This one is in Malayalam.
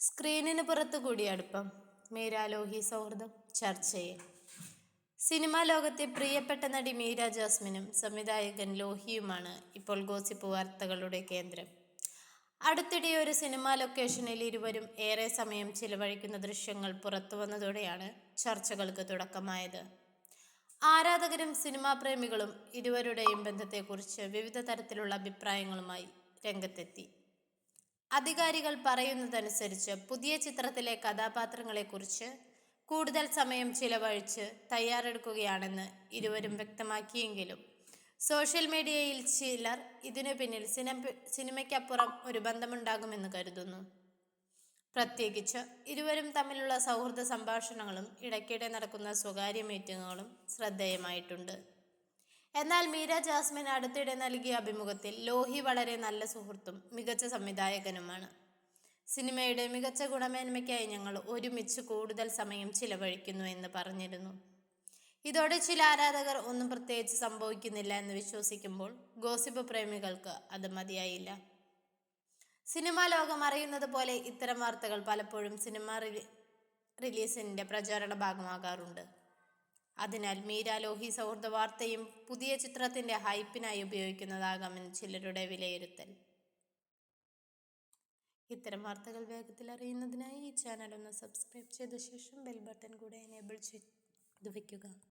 സ്ക്രീനിന് പുറത്തു കൂടി അടുപ്പം. മീര ലോഹി സൗഹൃദം ചർച്ചയിൽ സിനിമാ ലോകത്തെ പ്രിയപ്പെട്ട നടി മീര ജാസ്മിനും സംവിധായകൻ ലോഹിയുമാണ് ഇപ്പോൾ ഗോസിപ്പ് വാർത്തകളുടെ കേന്ദ്രം. അടുത്തിടെ ഒരു സിനിമാ ലൊക്കേഷനിൽ ഇരുവരും ഏറെ സമയം ചിലവഴിക്കുന്ന ദൃശ്യങ്ങൾ പുറത്തു വന്നതോടെയാണ് ചർച്ചകൾക്ക് തുടക്കമായത്. ആരാധകരും സിനിമാ പ്രേമികളും ഇരുവരുടെയും ബന്ധത്തെക്കുറിച്ച് വിവിധ തരത്തിലുള്ള അഭിപ്രായങ്ങളുമായി രംഗത്തെത്തി. അധികാരികൾ പറയുന്നതനുസരിച്ച് പുതിയ ചിത്രത്തിലെ കഥാപാത്രങ്ങളെക്കുറിച്ച് കൂടുതൽ സമയം ചിലവഴിച്ച് തയ്യാറെടുക്കുകയാണെന്ന് ഇരുവരും വ്യക്തമാക്കിയെങ്കിലും സോഷ്യൽ മീഡിയയിൽ ചിലർ ഇതിനു പിന്നിൽ സിനിമ സിനിമയ്ക്കപ്പുറം ഒരു ബന്ധമുണ്ടാകുമെന്ന് കരുതുന്നു. പ്രത്യേകിച്ച് ഇരുവരും തമ്മിലുള്ള സൗഹൃദ സംഭാഷണങ്ങളും ഇടയ്ക്കിടെ നടക്കുന്ന സ്വകാര്യ മീറ്റിങ്ങുകളും ശ്രദ്ധേയമായിട്ടുണ്ട്. എന്നാൽ മീര ജാസ്മിൻ അടുത്തിടെ നൽകിയ അഭിമുഖത്തിൽ ലോഹി വളരെ നല്ല സുഹൃത്തും മികച്ച സംവിധായകനുമാണ്. സിനിമയുടെ മികച്ച ഗുണമേന്മയ്ക്കായി ഞങ്ങൾ ഒരുമിച്ച് കൂടുതൽ സമയം ചിലവഴിക്കുന്നു എന്ന് പറഞ്ഞിരുന്നു. ഇതോടെ ചില ആരാധകർ ഒന്നും പ്രത്യേകിച്ച് സംഭവിക്കുന്നില്ല എന്ന് വിശ്വസിക്കുമ്പോൾ ഗോസിപ്പ് പ്രേമികൾക്ക് അത് മതിയായില്ല. സിനിമാ ലോകം അറിയുന്നത് പോലെ ഇത്തരം വാർത്തകൾ പലപ്പോഴും സിനിമ റിലീസിന്റെ പ്രചാരണ ഭാഗമാകാറുണ്ട്. അതിനാൽ മീര ലോഹി സൗഹൃദ വാർത്തയും പുതിയ ചിത്രത്തിന്റെ ഹൈപ്പിനായി ഉപയോഗിക്കുന്നതാകാമെന്ന് ചിലരുടെ വിലയിരുത്തൽ. ഇത്തരം വാർത്തകൾ വേഗത്തിൽ അറിയുന്നതിനായി ഈ ചാനൽ ഒന്ന് സബ്സ്ക്രൈബ് ചെയ്ത ശേഷം ബെൽ ബട്ടൺ കൂടെ എനേബിൾ ചെയ്ത് വയ്ക്കുക.